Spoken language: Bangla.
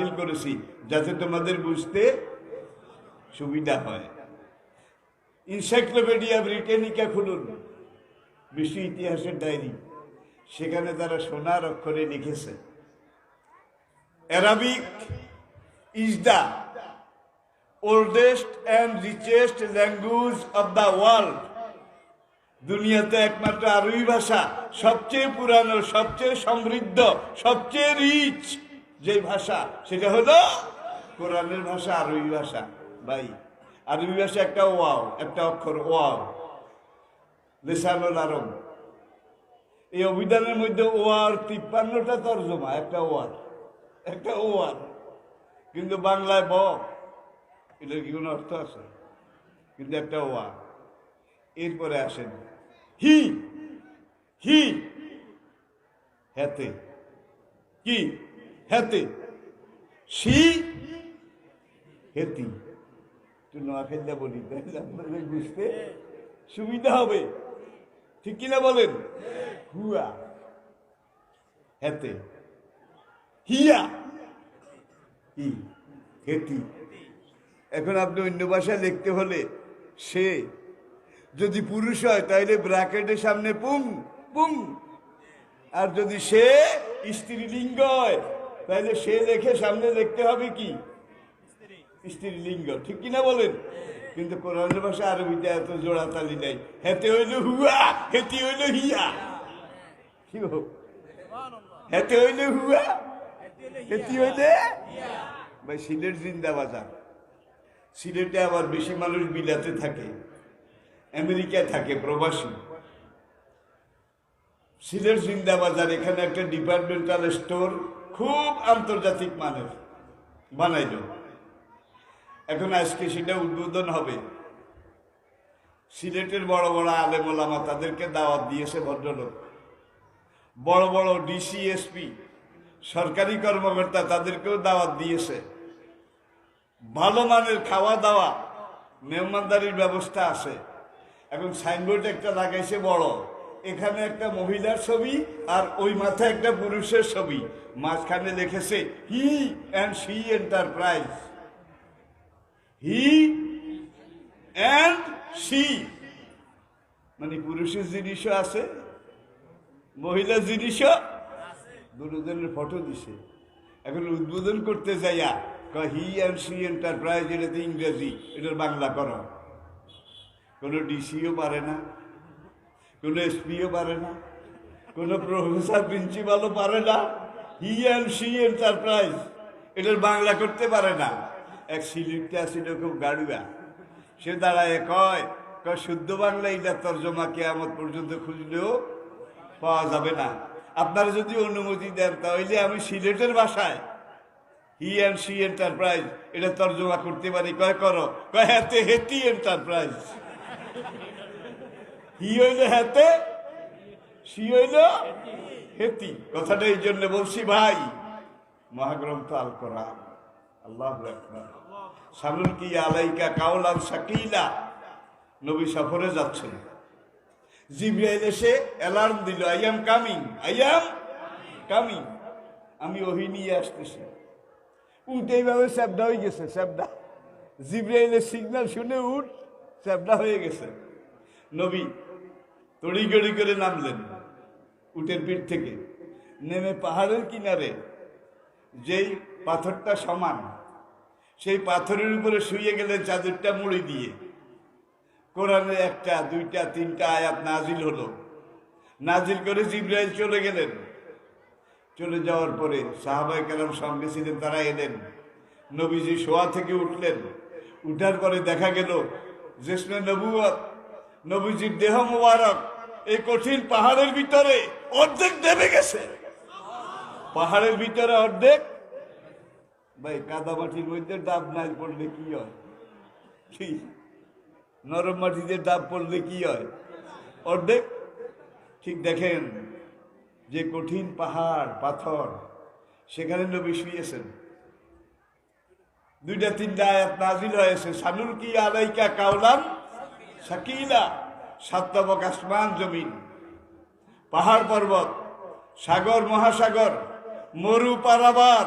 নাজিল করেছি, যাতে তোমাদের বুঝতে সুবিধা হয়। ইনসাইক্লোপিডিয়া ব্রিটেনিকা খুলুন, বিশ্ব ইতিহাসের ডায়েরি। সেখানে তারা সোনার অক্ষরে লিখেছে। Arabic is the oldest and richest language of the world দুনিয়াতে একমাত্র আরবি ভাষা, সবচেয়ে পুরানো, সবচেয়ে সমৃদ্ধ, সবচেয়ে রিচ যে ভাষা, সেটা হলো কোরআনের ভাষা আরবি ভাষা। ভাই, আরবি ভাষা একটা ওয়াও, একটা অক্ষর ওয়াও। লেসানুল আরব। এই অভিধানের মধ্যে ওয়ার তিপ্পান্নটা তর্জমা, একটা ওয়ার একটা ওয়ার। কিন্তু বাংলায় ব, এটার কি কোনো অর্থ আছে? কিন্তু একটা ওয়া এরপরে আসেন, হি হি, হেতে। কি? হেতে। সি হেতি। একটু নোয়াখাইলা বলি আপনাদের বুঝতে সুবিধা হবে। ঠিক কিনা বলেন? হুয়া। হেতে। হিয়া। হি হেতি। এখন আপনি অন্য ভাষায় লিখতে হলে সে। যদি পুরুষ হয় তাহলে ব্র্যাকেটের সামনে পুং পুং। আর যদি সে, স্ত্রীলিঙ্গ হয় তাহলে সে দেখে সামনে দেখতে হবে কি? স্ত্রী লিঙ্গ। ঠিক কিনা বলেন? কিন্তু কোরআনের ভাষা আরবিতে এত জোড়া তালি নাই। হেতে হইল হুয়া, হেতি হইল হিয়া। কি হেতে হইল হুয়া, হেতি হইলে? ভাই, সিলেট জিন্দা বাজার সিলেটে আবার বেশি মানুষ বিলাতে থাকে। আমেরিকায় থাকে, প্রবাসী। সিলেট জিন্দা বাজার এখানে একটা ডিপার্টমেন্টাল স্টোর খুব আন্তর্জাতিক মানের। বানাইল। এখন আজকে সেটা উদ্বোধন হবে। সিলেটের বড় বড় আলেম ওলামা তাদেরকে দাওয়াত দিয়েছে ভদ্রলোক। বড় বড় ডিসি, এসপি, সরকারি কর্মকর্তা তাদেরকেও দাওয়াত দিয়েছে। ভালো মানের খাওয়া দাওয়া, মেহমানদারির ব্যবস্থা আছে। এখন সাইনবোর্ড একটা লাগাইছে বড়। এখানে একটা মহিলার ছবি আর ওই মাথায় একটা পুরুষের ছবি। মাঝখানে লিখেছে he and she enterprise he and she মানে পুরুষের জিনিসও আছে, মহিলার জিনিসও। দুজনের ফটো দিছে। এখন উদ্বোধন করতে যাইয়া হি অ্যান্ড সি এন্টারপ্রাইজ এটাতে ইংরেজি, এটার বাংলা করো। কোনো ডিসিও পারে না। কোনো এসপিও পারে না, কোনো প্রফেসর, প্রিন্সিপালও পারে না হি অ্যান্ড সি এন্টারপ্রাইজ এটার বাংলা করতে পারে না। এক সিলিপটা ছিল খুব গাড়ুয়া। সে দাঁড়ায়, কয় কয়, শুদ্ধ বাংলা এটা তর্জমা কেয়ামত পর্যন্ত খুঁজলেও পাওয়া যাবে না। আপনারা যদি অনুমতি দেন, তাহলে আমি সিলেটের ভাষায় হি অ্যান্ড সি এন্টারপ্রাইজ এটা তর্জমা করতে পারি। কয়, করো। কয় হাতে হেতি এন্টারপ্রাইজ হি হইল হাতে সি হইল হেতি। কথাটা এই জন্য বলছি ভাই, মহাগ্রন্থ আল কোরআন। আল্লাহ সামুল কি আলাইকা কাউলাম শাকিলা? নবী সফরে যাচ্ছেন। জিব্রাইল এসে অ্যালার্ম দিল I am coming I am coming আমি ওহি নিয়ে আসতেছি। উঠ এইভাবে স্যাবডা হয়ে গেছে স্যাবডা জিব্রাইলের সিগন্যাল শুনে উঠ স্যাবডা হয়ে গেছে। নবী তড়িগড়ি করে নামলেন উটের পিঠ থেকে। নেমে পাহাড়ের কিনারে যেই পাথরটা সমান, সেই পাথরের উপরে শুয়ে গেলেন চাদরটা মুড়ি দিয়ে। কোরআনে একটা, দুইটা, তিনটা আয়াত নাজিল হলো। নাজিল করে জিব্রাইল চলে গেলেন। চলে যাওয়ার পরে সাহাবাই কালাম সঙ্গে ছিলেন, তারা এলেন। নবীজি শোয়া থেকে উঠলেন। উঠার পরে দেখা গেল জেসমে নবুয়ত নবীজির দেহ মোবারক। এই কঠিন পাহাড়ের ভিতরে অর্ধেক দেবে গেছে। পাহাড়ের ভিতরে অর্ধেক? ভাই কাদা মাটির মধ্যে ডাব নাই পড়লে কি হয়? নরম মাটিতে ডাব পড়লে কি হয়? অর্ধেক? ঠিক দেখেন, যে কঠিন পাহাড়, পাথর, সেখানে নবী শুয়েছেন। দুইটা, তিনটা আয়াত নাজিল হয়েছে। সানুল কি আলাইকা কাউলাম সাকিলা? সাতবক আসমান জমিন পাহাড় পর্বত সাগর মহাসাগর মরু পারাবার